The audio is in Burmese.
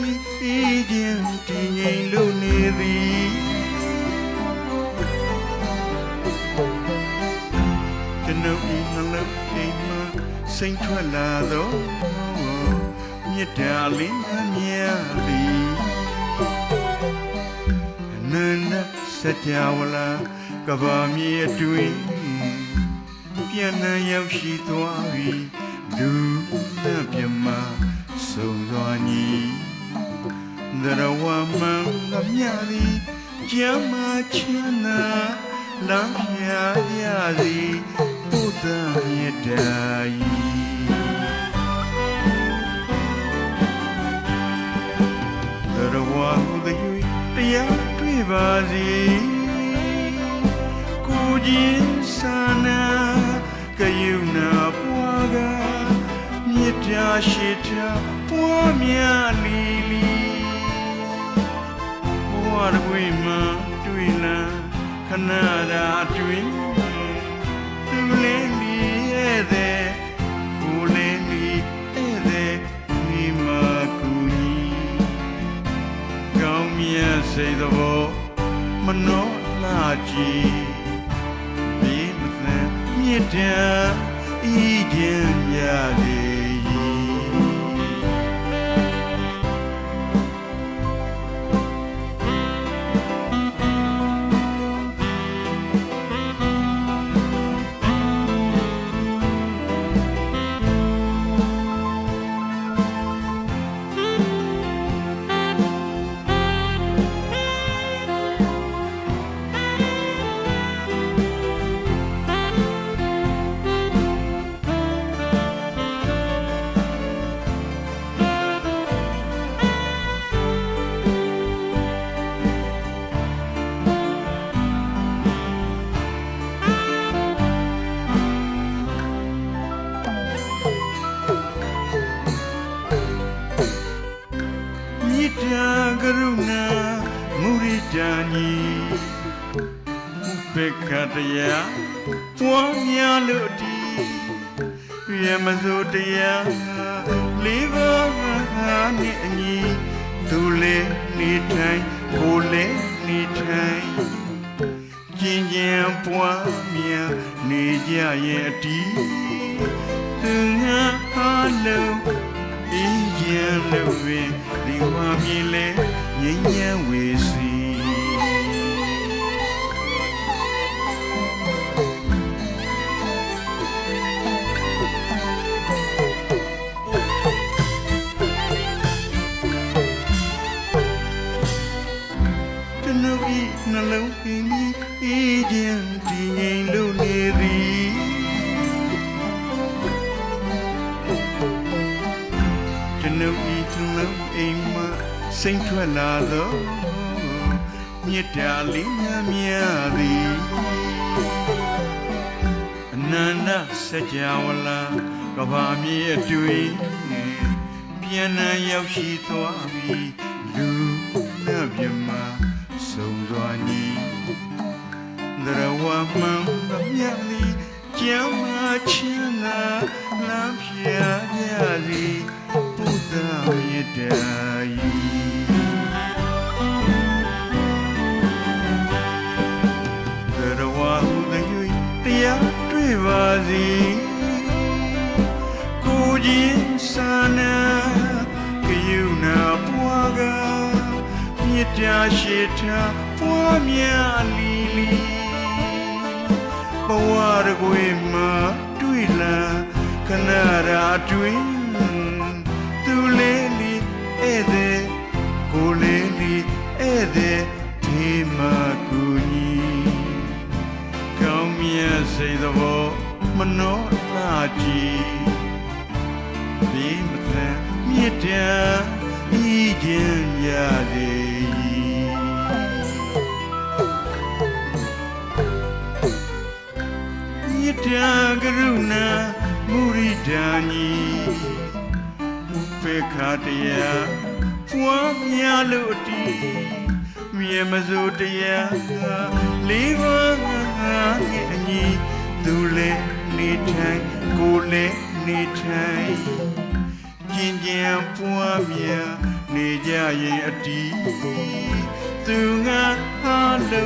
ပြီးခြင်းတည်ငြိမ်လို့နေသည်ကျွန်ုပ်ဤနှလုံးအိမ်မှာစိတ်ထွက်လာသောမြတ်တာလင်းမြတ်သည်အနန္တစကြဝဠာကဘာမြေအတွင်ပြန်နှံရောက်ရှိသွားပြီလူနှံ့ပြမဆုံသွားညီ ဒရဝမံကမြသည်ကျမ်းမာချမ်းသာလမ်းပြရသည်ဘုဒ္ဓမြတ်တာဤသရဝဟုသည်တရားတွေ့ပါစေကိုကြီးစာနာကယုဏပွားကမြစ်တာရှိတာပွားများလီလီဘ ဝတစ်ခွေမှတွေ့လန်းခဏရာတွင်သူလေးလီရဲ့တဲ့ကိုလေးလီရဲ့တဲ့ဒီမှာကူညီကောင်းမြတ်စိတ်တော်မနောလာကြည်ဒီမသန်မြစ်တံဤခြင်းရသ ဒာညီဥပေက္ခတရားပွားများလို့ဒီရမစိုးတရားလေးပါးဟာနဲ့အညီသူလေးနေထိုင်ကိုလေးနေထိုင်ကျင်ကျင်ပွားများနေကြရဲ့အတီးသူငါအားလုံးဒီကျန်လို့ပင်ဒီဝါမြေလဲငြိမ်းချမ်းဝေစီ လုံးအင်းဤအေးချမ်းတည်ငြိမ်လို့နေသည်ကျွန်ုပ်ဤသူလုံးအိမ်မှစိတ်ထွက်လာသောမြတ်တာလေးများများသည်အနန္တစကြဝဠာကဘာမြေအတွင်းပြန်နှံရောက်ရှိသွားပြီလူနှမြမဆုံးသွားညီ ဒရဝမံမြတ်လီကျမ်းမာချမ်းသာလမ်းပြရသည်ဘုဒ္ဓမြတ်တာဤသရဝဟုသည်တရားတွေ့ပါစေကိုကြီးစာနာကယုဏပွားကမြတ်တာရှိတာပွားများလီလီ ဘဝရကွေမှာတွေ့လာခဏရာတွင်သူလေးလီဧည့်သည်ကိုလေးလီဧည့်သည်ဒီမှာကူညီကောင်းမြတ်စိတ်တော်မနောလာကြည်ဒီမသန်မြစ်တံဤခြင်းရသည် တံကရုဏာမုရိဒာညီဥပေက္ခတရားပွားများလို့အတီးမြေမစိုးတရားလေးပါးငါငယ်အညီသူလည်းနေထိုင်ကိုလည်းနေထိုင်ကျင်ကြံပွားများနေကြရဲ့အတီးသူငါအားလုံးဒီခြင်း